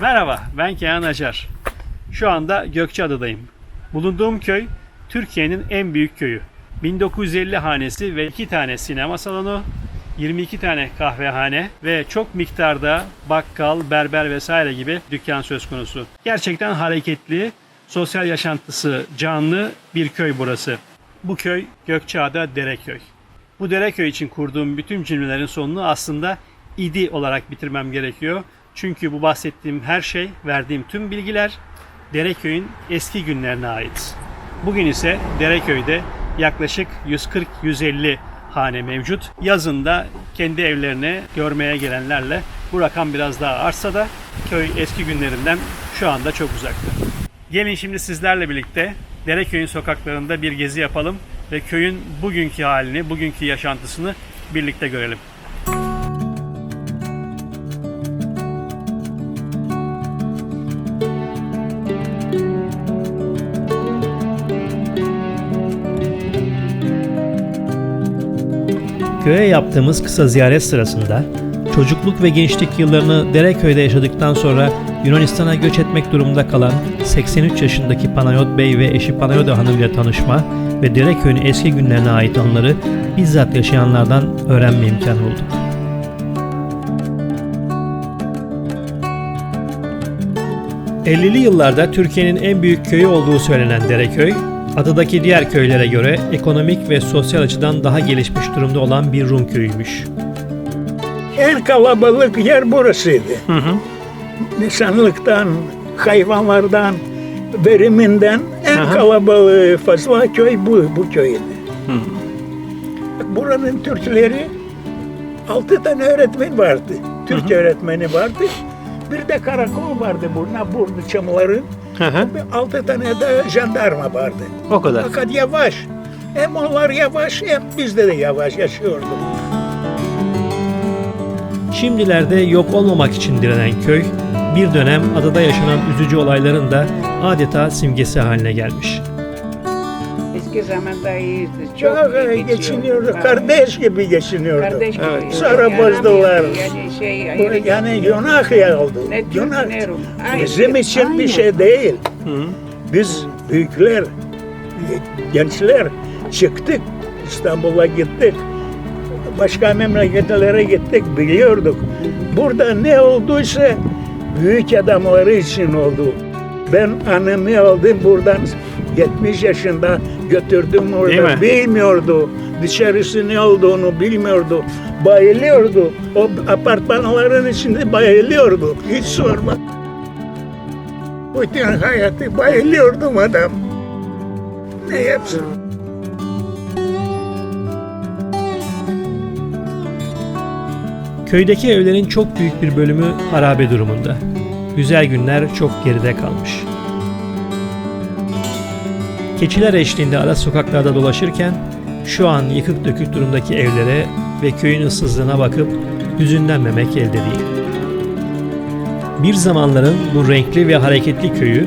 Merhaba, ben Kenan Acar. Şu anda Gökçeada'dayım. Bulunduğum köy Türkiye'nin en büyük köyü. 1950 hanesi ve 2 tane sinema salonu, 22 tane kahvehane ve çok miktarda bakkal, berber vesaire gibi dükkan söz konusu. Gerçekten hareketli, sosyal yaşantısı canlı bir köy burası. Bu köy Gökçeada Dereköy. Bu Dereköy için kurduğum bütün cümlelerin sonunu aslında idi olarak bitirmem gerekiyor. Çünkü bu bahsettiğim her şey, verdiğim tüm bilgiler Dereköy'ün eski günlerine ait. Bugün ise Dereköy'de yaklaşık 140-150 hane mevcut. Yazında kendi evlerini görmeye gelenlerle bu rakam biraz daha artsa da köy eski günlerinden şu anda çok uzakta. Gelin şimdi sizlerle birlikte Dereköy'ün sokaklarında bir gezi yapalım ve köyün bugünkü halini, bugünkü yaşantısını birlikte görelim. Köye yaptığımız kısa ziyaret sırasında çocukluk ve gençlik yıllarını Dereköy'de yaşadıktan sonra Yunanistan'a göç etmek durumunda kalan 83 yaşındaki Panayot Bey ve eşi Panayoda Hanım ile tanışma ve Dereköy'ün eski günlerine ait anıları bizzat yaşayanlardan öğrenme imkanı bulduk. ...50'li yıllarda Türkiye'nin en büyük köyü olduğu söylenen Dereköy, adadaki diğer köylere göre ekonomik ve sosyal açıdan daha gelişmiş durumda olan bir Rum köyüymüş. En kalabalık yer burasıydı. Hı hı. Nişanlıktan, hayvanlardan, veriminden en Aha. kalabalığı fazla köy bu, bu köyüydü. Buranın Türkleri altı tane öğretmen vardı. Türk öğretmeni vardı. Bir de karakol vardı burada, burada çamların. Bir Altı tane de jandarma vardı. O kadar. Fakat yavaş. Hem onlar yavaş hem biz de, de yavaş yaşıyorduk. Şimdilerde yok olmamak için direnen köy, bir dönem adada yaşanan üzücü olayların da adeta simgesi haline gelmiş. Eski zamanda iyiydi. Çok Çok iyi geçiniyorduk. geçiyordu. Kardeş gibi geçiniyorduk. Kardeş gibi. Evet. Sonra Yani bozdular. Yani şey, Bu ayrı- Yani. Ne Türk Yunak. ne Rum. Aynı. Bizim için bir şey değil. Biz büyükler, gençler çıktık. İstanbul'a gittik. Başka memleketlere gittik biliyorduk. Burada ne olduysa büyük adamları için oldu. Ben annemi aldım buradan 70 yaşında götürdüm Değil orada. mi? Bilmiyordu. Dışarısı ne olduğunu bilmiyordu. Bayılıyordu. O apartmanların içinde bayılıyordu. Hiç sorma. Bütün hayatı bayılıyordum adam. Ne yapsın? Köydeki evlerin çok büyük bir bölümü harabe durumunda. Güzel günler çok geride kalmış. Keçiler eşliğinde ara sokaklarda dolaşırken şu an yıkık dökük durumdaki evlere ve köyün ıssızlığına bakıp hüzünlenmemek elde değil. Bir zamanların bu renkli ve hareketli köyü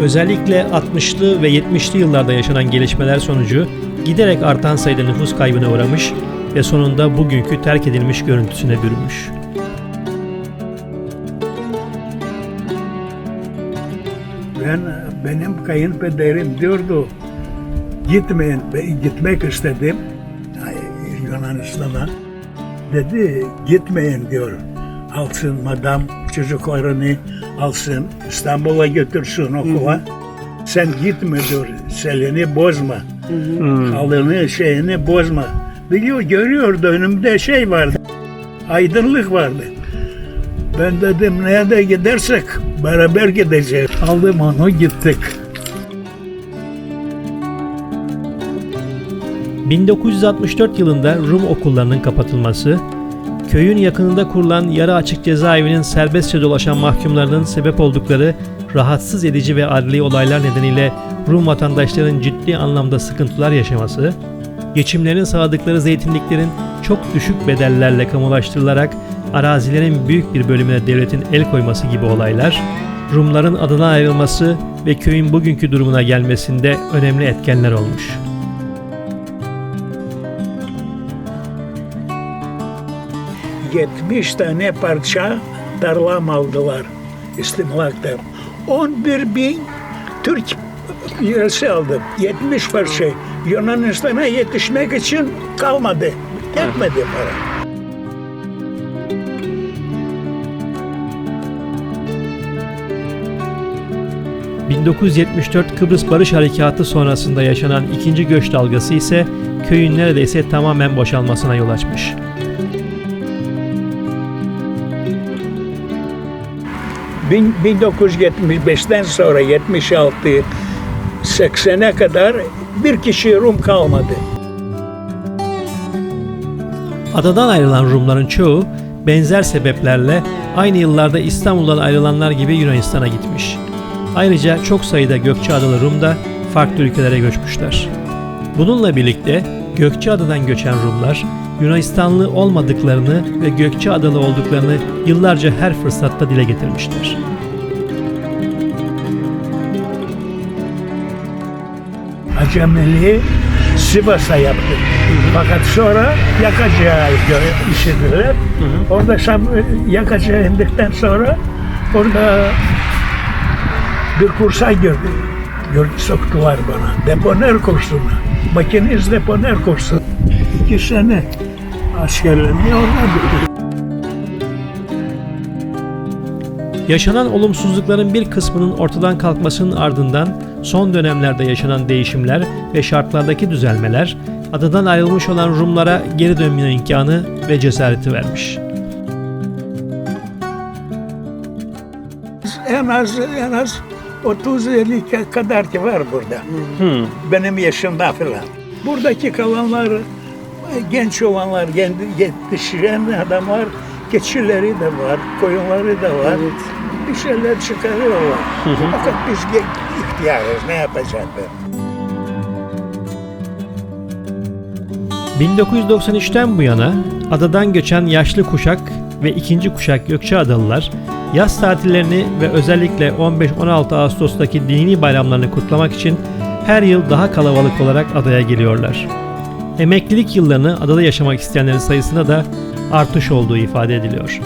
özellikle 60'lı ve 70'li yıllarda yaşanan gelişmeler sonucu giderek artan sayıda nüfus kaybına uğramış ve sonunda bugünkü terk edilmiş görüntüsüne bürünmüş. Ben benim kayınpederim diyordu. Gitmeyin ben gitmek istedim. Yunanistan'a dedi gitmeyin diyor. Alsın madam çocuklarını alsın İstanbul'a götürsün okula. Sen gitme diyor selini bozma. Halını şeyini bozma. Biliyor görüyordu önümde şey vardı aydınlık vardı. Ben dedim nerede gidersek beraber gideceğiz. Aldım onu gittik. 1964 yılında Rum okullarının kapatılması, köyün yakınında kurulan yarı açık cezaevinin serbestçe dolaşan mahkumlarının sebep oldukları rahatsız edici ve adli olaylar nedeniyle Rum vatandaşların ciddi anlamda sıkıntılar yaşaması, geçimlerini sağladıkları zeytinliklerin çok düşük bedellerle kamulaştırılarak arazilerin büyük bir bölümüne devletin el koyması gibi olaylar, Rumların adına ayrılması ve köyün bugünkü durumuna gelmesinde önemli etkenler olmuş. 70 tane parça tarlam aldılar. istimlakta. 11 bin Türk lirası aldım. 70 parça. Yunanistan'a yetişmek için kalmadı. Yetmedi para. 1974 Kıbrıs Barış Harekatı sonrasında yaşanan ikinci göç dalgası ise köyün neredeyse tamamen boşalmasına yol açmış. Bin- 1975'ten sonra 76 80'e kadar bir kişi Rum kalmadı. Adadan ayrılan Rumların çoğu benzer sebeplerle aynı yıllarda İstanbul'dan ayrılanlar gibi Yunanistan'a gitmiş. Ayrıca çok sayıda Gökçeadalı Rum da farklı ülkelere göçmüşler. Bununla birlikte Gökçeada'dan göçen Rumlar Yunanistanlı olmadıklarını ve Gökçeadalı olduklarını yıllarca her fırsatta dile getirmişler. Acemeliği Sivas'a yaptı. Fakat sonra Yakacık'a gö- işlediler. Orada Şam, Yakacık'a indikten sonra orada bir kursa girdim. Soktular bana. Deponer kursuna. Makinist deponer kursu. İki sene askerliğimi orada. Yaşanan olumsuzlukların bir kısmının ortadan kalkmasının ardından son dönemlerde yaşanan değişimler ve şartlardaki düzelmeler adadan ayrılmış olan Rumlara geri dönme imkanı ve cesareti vermiş. En az en az 30-50 kadar ki var burada. Benim yaşımda falan. Buradaki kalanlar, genç olanlar, yetişen adamlar, keçileri de var, koyunları da var. Bir şeyler çıkarıyorlar. Fakat biz ihtiyarız, ne yapacağız ben? 1993'ten bu yana adadan göçen yaşlı kuşak ve ikinci kuşak Gökçeadalılar yaz tatillerini ve özellikle 15-16 Ağustos'taki dini bayramlarını kutlamak için her yıl daha kalabalık olarak adaya geliyorlar. Emeklilik yıllarını adada yaşamak isteyenlerin sayısında da artış olduğu ifade ediliyor.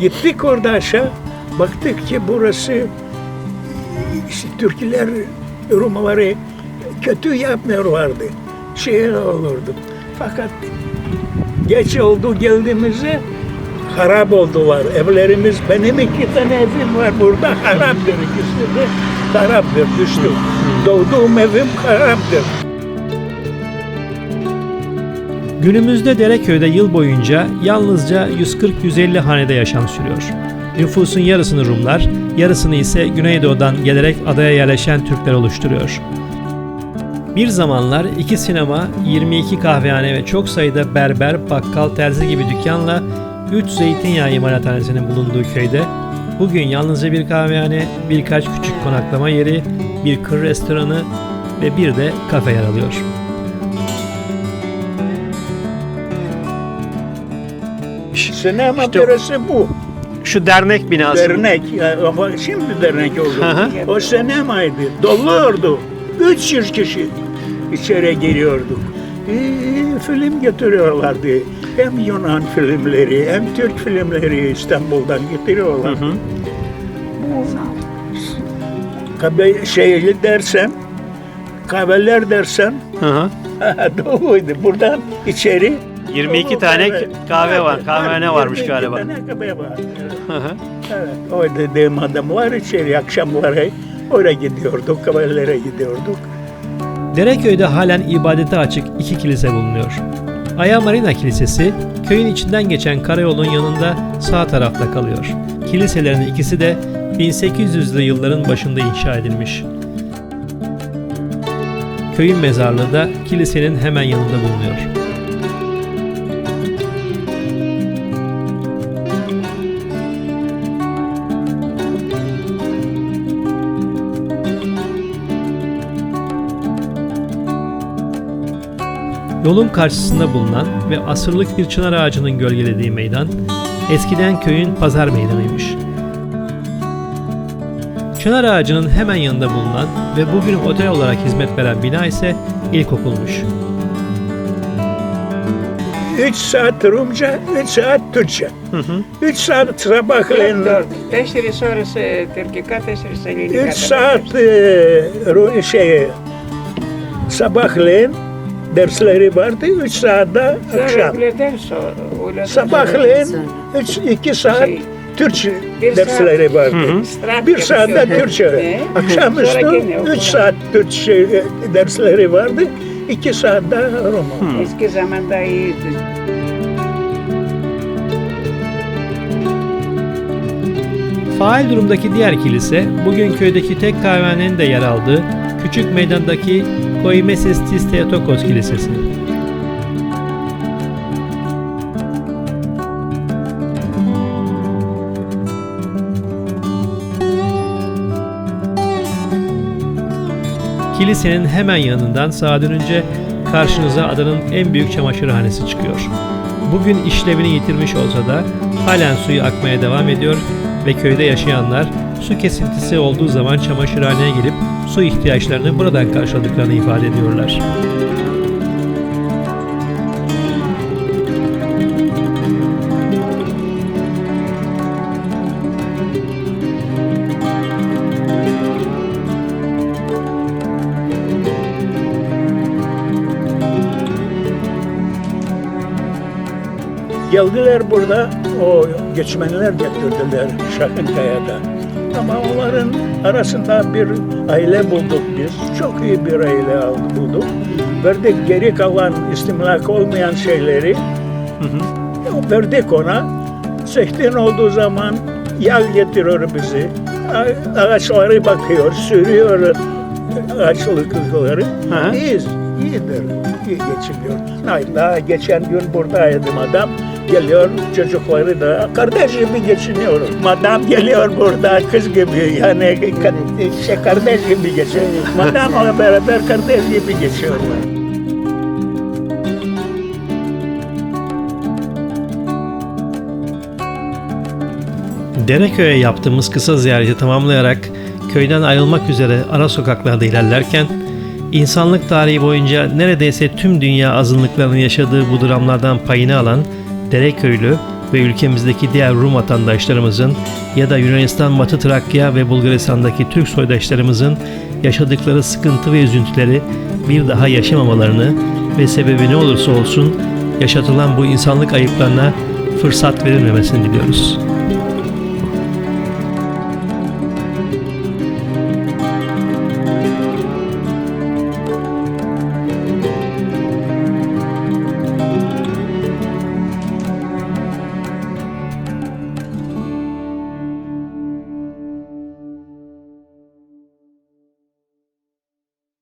Gittik orada aşağı, baktık ki burası işte Türkler Rumları kötü yapmıyorlardı. Şey olurdu. Fakat geç oldu geldiğimizde harap oldular. Evlerimiz, benim iki tane evim var burada haraptır. İkisi de haraptır, düştü. Doğduğum evim haraptır. Günümüzde Dereköy'de yıl boyunca yalnızca 140-150 hanede yaşam sürüyor. Nüfusun yarısını Rumlar, yarısını ise Güneydoğu'dan gelerek adaya yerleşen Türkler oluşturuyor. Bir zamanlar iki sinema, 22 kahvehane ve çok sayıda berber, bakkal, terzi gibi dükkanla 3 zeytinyağı imalathanesinin bulunduğu köyde bugün yalnızca bir kahvehane, birkaç küçük konaklama yeri, bir kır restoranı ve bir de kafe yer alıyor. Sinema İşte burası bu. Şu dernek binası. Dernek, ya, ama şimdi dernek oldu. Hı. o sinemaydı, doluydu. 300 kişi içeri giriyorduk. Ee, film getiriyorlardı. Hem Yunan filmleri hem Türk filmleri İstanbul'dan getiriyorlar. Bu kahve şeyli dersen, kahveler dersen Hı hı. doluydu. Buradan içeri 22 dolu tane kahve var, kahvehane varmış 22 galiba. tane kahve var. Hı hı. Evet, o dediğim adamlar içeri akşamları oraya gidiyorduk, kahvelere gidiyorduk. Dereköy'de halen ibadete açık iki kilise bulunuyor. Aya Marina Kilisesi, köyün içinden geçen karayolun yanında sağ tarafta kalıyor. Kiliselerin ikisi de 1800'lü yılların başında inşa edilmiş. Köyün mezarlığı da kilisenin hemen yanında bulunuyor. Yolun karşısında bulunan ve asırlık bir çınar ağacının gölgelediği meydan, eskiden köyün pazar meydanıymış. Çınar ağacının hemen yanında bulunan ve bugün otel olarak hizmet veren bina ise ilkokulmuş. 3 saat Rumca, 3 saat Türkçe. 3 saat sabahleyin, Dört, Τέσσερις ώρες ε, τουρκικά, tέσσερις ελληνικά. 3 saat e, Ru- şey, sabahleyin dersleri vardı, 3 saat de akşam. Sabahleyin 3 2 saat Şey, Türkçe bir dersleri vardı. Bir saat de Türkçe. Ne? Akşamüstü Sonra gene 3 okula. saat Türkçe e, dersleri vardı. 2 saat de Rum. Eski zamanda iyiydi. Faal durumdaki diğer kilise, bugün köydeki tek kahvehanenin de yer aldığı küçük meydandaki Koimesis tis Theotokos Kilisesi. Kilisenin hemen yanından sağa dönünce karşınıza adanın en büyük çamaşırhanesi çıkıyor. Bugün işlevini yitirmiş olsa da halen suyu akmaya devam ediyor ve köyde yaşayanlar su kesintisi olduğu zaman çamaşırhaneye gelip su ihtiyaçlarını buradan karşıladıklarını ifade ediyorlar. Geldiler burada, o göçmenler getirdiler Şahinkaya'da. Ama onların arasında bir aile bulduk biz. Çok iyi bir aile bulduk. Verdik geri kalan istimlak olmayan şeyleri. Verdik ona. Sehtin olduğu zaman yağ getiriyor bizi. Ağaçları bakıyor, sürüyor ağaçlıkları. Hı. İyiyiz, iyidir. iyi geçiniyor. Daha geçen gün buradaydım adam. Geliyor çocukları da kardeş gibi geçiniyor. Madam geliyor burada kız gibi yani şey, kardeş gibi geçiyor. Madamla beraber kardeş gibi geçiyorlar. Dereköy'e yaptığımız kısa ziyareti tamamlayarak köyden ayrılmak üzere ara sokaklarda ilerlerken insanlık tarihi boyunca neredeyse tüm dünya azınlıklarının yaşadığı bu dramlardan payını alan Dereköylü ve ülkemizdeki diğer Rum vatandaşlarımızın ya da Yunanistan, Batı Trakya ve Bulgaristan'daki Türk soydaşlarımızın yaşadıkları sıkıntı ve üzüntüleri bir daha yaşamamalarını ve sebebi ne olursa olsun yaşatılan bu insanlık ayıplarına fırsat verilmemesini diliyoruz.